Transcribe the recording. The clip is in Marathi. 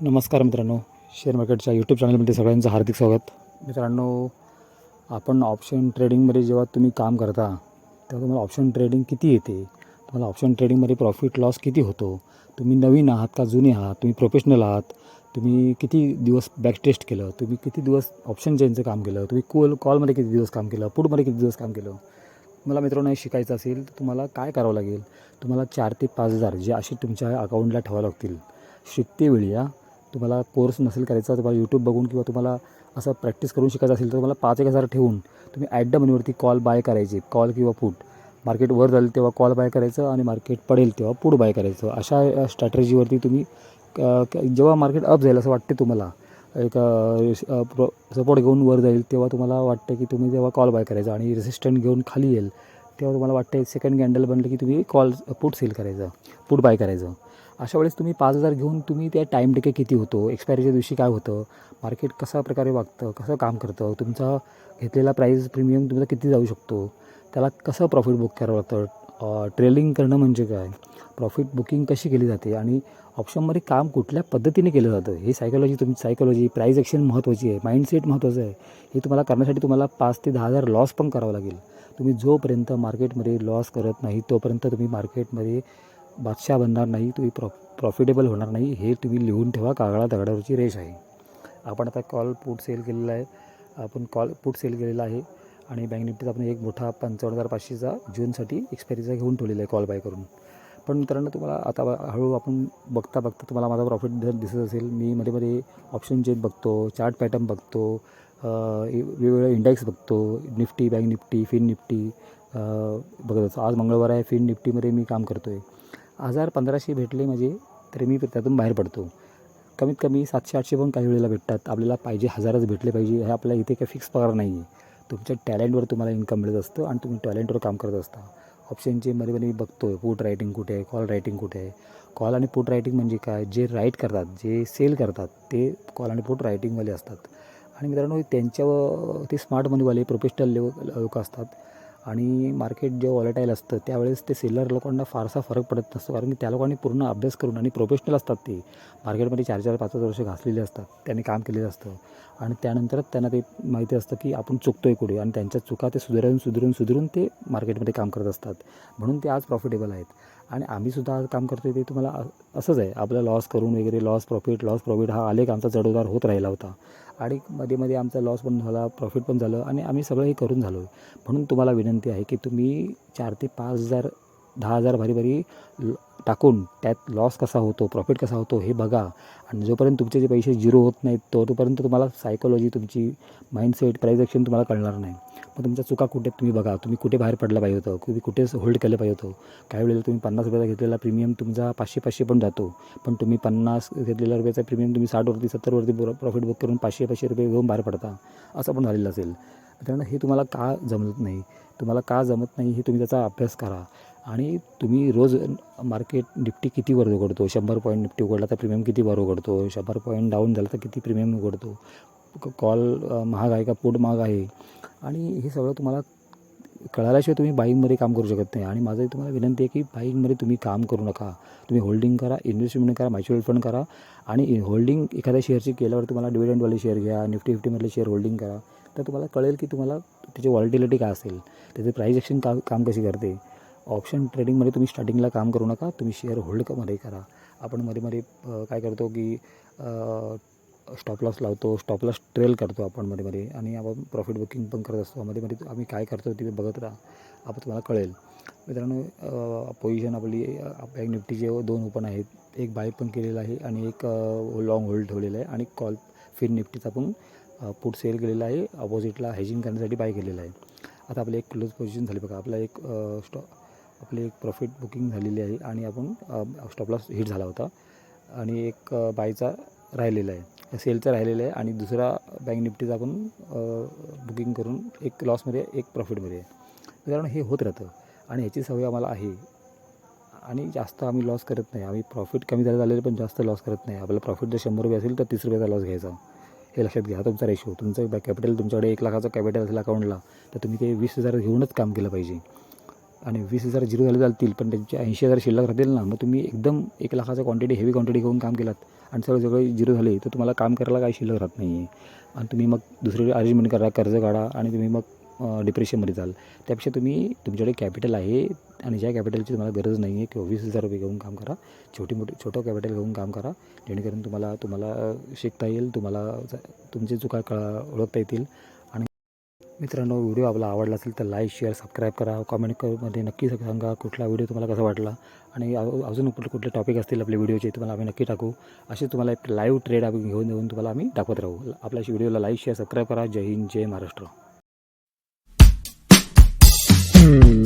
नमस्कार मित्रांनो शेअर मार्केटच्या यूट्यूब चॅनलमध्ये सगळ्यांचं हार्दिक स्वागत. मित्रांनो आपण ऑप्शन ट्रेडिंगमध्ये जेव्हा तुम्ही काम करता तेव्हा तुम्हाला ऑप्शन ट्रेडिंग किती येते? तुम्हाला ऑप्शन ट्रेडिंगमध्ये प्रॉफिट लॉस किती होतो? तुम्ही नवीन आहात का जुने आहात? तुम्ही प्रोफेशनल आहात? तुम्ही किती दिवस बॅक टेस्ट केलं? तुम्ही किती दिवस ऑप्शन चेनचं काम केलं? तुम्ही कॉल कॉलमध्ये किती दिवस काम केलं? पुढमध्ये किती दिवस काम केलं? मला मित्रांनो हे शिकायचं असेल तर तुम्हाला काय करावं लागेल? तुम्हाला चार ते पाच हजार जे असे तुमच्या अकाउंटला ठेवावं लागतील. शिकते वेळी या तुम्हाला कोर्स नसेल करायचा तुम्हाला यूट्यूब बघून किंवा तुम्हाला असं प्रॅक्टिस करून शिकायचं असेल तर तुम्हाला पाच एक हजार ठेवून तुम्ही ॲट द मनीवरती कॉल बाय करायचे. कॉल किंवा पुट मार्केट वर जाईल तेव्हा कॉल बाय करायचं आणि मार्केट पडेल तेव्हा पुट बाय करायचं. अशा स्ट्रॅटेजीवरती तुम्ही क- जेव्हा मार्केट अप जाईल असं वाटते तुम्हाला एक प्रो सपोर्ट घेऊन वर जाईल तेव्हा तुम्हाला वाटतं की तुम्ही तेव्हा कॉल बाय करायचा आणि रेसिस्टंट घेऊन खाली येईल तेव्हा तुम्हाला वाटतं सेकंड कॅन्डल बनलं की तुम्ही कॉल पुट सेल करायचं पुट बाय करायचं. अशा वेळेस तुम्ही पाच हजार घेऊन तुम्ही त्या टाईम टिके किती होतो? एक्सपायरीच्या दिवशी काय होतं? मार्केट कशा प्रकारे वागतं? कसं काम करतं? तुमचा घेतलेला प्राईस प्रीमियम तुमचा किती जाऊ शकतो? त्याला कसं प्रॉफिट बुक करावं लागतं? ट्रेलिंग करणं म्हणजे काय? प्रॉफिट बुकिंग कशी केली जाते? आणि ऑप्शनमध्ये काम कुठल्या पद्धतीने केलं जातं? हे सायकोलॉजी तुमची सायकोलॉजी प्राईज ॲक्शन महत्त्वाची आहे. माइंडसेट महत्त्वाचं आहे. हे तुम्हाला करण्यासाठी तुम्हाला पाच ते दहा हजार लॉस पण करावं लागेल. तुम्ही जोपर्यंत मार्केटमध्ये लॉस करत नाही तोपर्यंत तुम्ही मार्केटमध्ये बादशाह बनणार नाही तुम्ही प्रॉ प्रॉफिटेबल होणार नाही हे तुम्ही लिहून ठेवा कागळा दगडावरची रेष आहे. आपण आता कॉल पुट सेल केलेला आहे. आपण कॉल पुट सेल केलेला आहे आणि बँक निफ्टीत आपण एक मोठा पंचावन्न हजार पाचशेचा जूनसाठी एक्सपायरीचा घेऊन ठेवलेला आहे कॉल बाय करून. पण मित्रांनो तुम्हाला आता हळूहळू आपण बघता बघता तुम्हाला माझा प्रॉफिट जर दिसत असेल. मी मध्ये मध्ये ऑप्शन चेन बघतो चार्ट पॅटर्न बघतो वेगवेगळे इंडेक्स बघतो Nifty bank Nifty Fin Nifty बघत असतो आज मंगळवार आहे फिन निफ्टीमध्ये मी काम करतो आहे हजार पंधराशे भेटले म्हणजे तरी मी त्यातून बाहेर पडतो. कमीत कमी सातशे आठशे पण काही वेळेला भेटतात. आपल्याला पाहिजे हजारच भेटले पाहिजे. हे आपल्या इथे काही फिक्स पगार नाही आहे तुमच्या टॅलेंटवर तुम्हाला इन्कम मिळत असतं आणि तुम्ही टॅलेंटवर काम करत असता. ऑप्शनचे मध्ये मध्ये मी बघतो आहे पोट रायटिंग कुठे आहे? कॉल रायटिंग कुठे आहे? कॉल आणि पुट रायटिंग म्हणजे काय? जे राईट करतात जे सेल करतात ते कॉल आणि पुट रायटिंगवाले असतात. आणि मित्रांनो त्यांच्यावर ते स्मार्ट मनीवाले प्रोफेशनल लेवल लोक असतात. आणि मार्केट जे वॉलेटाईल असतं त्यावेळेस ते सेलर लोकांना फारसा फरक पडत नसतो. कारण की त्या लोकांनी पूर्ण अभ्यास करून आणि प्रोफेशनल असतात ते. मार्केटमध्ये चार चार पाच पाच वर्ष घासलेले असतात. त्यांनी काम केलेलं असतं. आणि त्यानंतरच त्यांना ते माहिती असतं की आपण चुकतो आहे कुठे? आणि त्यांच्या चुका ते सुधारून सुधारून सुधारून ते मार्केटमध्ये काम करत असतात. म्हणून ते आज प्रॉफिटेबल आहेत. आणि आम्हीसुद्धा आज काम करतो ते तुम्हाला असंच आहे. आपला लॉस करून वगैरे लॉस प्रॉफिट लॉस प्रॉफिट हा आलेख आमचा चढउतार होत राहिला होता. आणि मध्ये मध्ये आमचा लॉस पण झाला प्रॉफिट पण झालं आणि आम्ही सगळं हे करून झालो म्हणून तुम्हाला विनंती आहे की तुम्ही चार ते पाच हजार दहा हजार भारी भारी ल- टाकून त्यात लॉस कसा होतो प्रॉफिट कसा होतो हे बघा. आणि जोपर्यंत तुमचे जे पैसे झिरो होत नाहीत तो तोपर्यंत तुम्हाला सायकोलॉजी तुमची माइंडसेट प्राईज ॲक्शन तुम्हाला कळणार नाही. मग तुमच्या चुका कुठे आहेत तुम्ही बघा. तुम्ही कुठे बाहेर पडला पाहिजे होतं? तुम्ही कुठे होल्ड केलं पाहिजे होतं? काही वेळेला तुम्ही पन्नास रुपयाचा घेतलेला प्रीमियम तुमचा पाचशे पाचशे पण जातो. पण तुम्ही पन्नास घेतलेल्या रुपयाचा प्रीमियम तुम्ही साठवरती सत्तरवरती प्रॉफिट बुक करून पाचशे पाचशे रुपये घेऊन बाहेर पडता. असं पण झालेलं असेल. त्यामुळे हे तुम्हाला का जमत नाही? तुम्हाला का जमत नाही हे तुम्ही त्याचा अभ्यास करा. आणि तुम्ही रोज मार्केट निफ्टी किती वर उघडतो? शंभर पॉईंट निफ्टी उघडला तर प्रीमियम किती वर उघडतो? शंभर पॉईंट डाऊन झाला तर किती प्रीमियम उघडतो? कॉल महाग आहे का? पुट महाग आहे. आणि हे सगळं तुम्हाला कळाल्याशिवाय तुम्ही बाईंगमध्ये काम करू शकत नाही. आणि माझं तुम्हाला विनंती आहे की बाईंगमध्ये तुम्ही काम करू नका. तुम्ही होल्डिंग करा इन्व्हेस्टमेंट करा म्युच्युअल फंड करा आणि होल्डिंग एखाद्या शेअरची केल्यावर तुम्हाला डिव्हिडंडवाले शेअर घ्या निफ्टी फिफ्टीमधले शेअर होल्डिंग करा. तर तुम्हाला कळेल की तुम्हाला त्याची व्हॉलिटिलिटी काय असेल. त्याचे प्राईज ॲक्शन का काम कशी करते? ऑप्शन ट्रेडिंगमध्ये तुम्ही स्टार्टिंगला काम करू नका. तुम्ही शेअर होल्डमध्ये करा. आपण मध्ये मध्ये काय करतो की स्टॉप लॉस लावतो स्टॉप लॉस ट्रेल करतो आपण मध्ये मध्ये आणि आपण प्रॉफिट बुकिंग पण करत असतो. मध्ये मध्ये आम्ही काय करतो ते बघत राहा. आपण तुम्हाला कळेल. मित्रांनो पोझिशन आपली एक बँक निफ्टीचे दोन ओपन आहेत. एक बाय पण केलेलं आहे आणि एक लॉंग होल्ड ठेवलेलं आहे आणि कॉल फिर निफ्टीचा पण पुट सेल केलेला आहे. अपोजिटला हेजिंग करण्यासाठी बाय केलेला आहे. आता आपली एक क्लोज पोझिशन झाली बघा. आपला एक स्टॉ आपली एक प्रॉफिट बुकिंग झालेली आहे आणि आपण स्टॉपलॉस हिट झाला होता. आणि एक बायचा राहिलेला आहे. सेलचा राहिलेला आहे आणि दुसरा बँक निफ्टीचा आपण बुकिंग करून एक लॉसमध्ये एक प्रॉफिटमध्ये आहे कारण हे होत राहतं आणि ह्याची सवय आम्हाला आहे. आणि जास्त आम्ही लॉस करत नाही. आम्ही प्रॉफिट कमी झालं झालेलं पण जास्त लॉस करत नाही. आपला प्रॉफिट जर शंभर रुपये असेल तर तीस रुपयाचा लॉस घ्यायचा. हे लक्षात घ्या. तुमचा रेशो तुमचं कॅपिटल तुमच्याकडे एक लाखाचं कॅपिटल असेल अकाउंटला तर तुम्ही ते वीस हजार घेऊनच काम केलं पाहिजे. आणि वीस हजार झिरो झाले चालतील पण त्यांचे ऐंशी हजार शिल्लक राहतील ना मग तुम्ही एकदम एक लाखाचा क्वांटिटी हेवी क्वांटिटी घेऊन काम केलात आणि सगळं सगळे झिरो झाले तर तुम्हाला काम करायला काही शिल्लक राहत नाही आहे आणि तुम्ही मग दुसरी अरेंजमेंट करा कर्ज काढा आणि तुम्ही मग डिप्रेशनमध्ये जाल. त्यापेक्षा तुम्ही तुमच्याकडे कॅपिटल आहे आणि ज्या कॅपिटलची तुम्हाला गरज नाही आहे किंवा वीस हजार रुपये घेऊन काम करा छोटी मोठी छोटं कॅपिटल घेऊन काम करा जेणेकरून तुम्हाला तुम्हाला शिकता येईल तुम्हाला तुमचे तुमची चुका कळा ओळखता येतील मित्रांनो व्हिडिओ आपला आवडला असेल तर लाईक शेअर सबस्क्राईब करा. कमेंट कमध्ये नक्की सांगा कुठला व्हिडिओ तुम्हाला कसा वाटला. आणि अजून कुठले कुठले टॉपिक असतील आपले व्हिडिओचे तुम्हाला आम्ही नक्की टाकू. असे तुम्हाला एक लाईव्ह ट्रेड आम्ही घेऊन देऊन तुम्हाला आम्ही दाखवत राहू. आपल्या व्हिडिओला लाईक शेअर सबस्क्राईब करा. जय हिंद जय महाराष्ट्र. Hmm.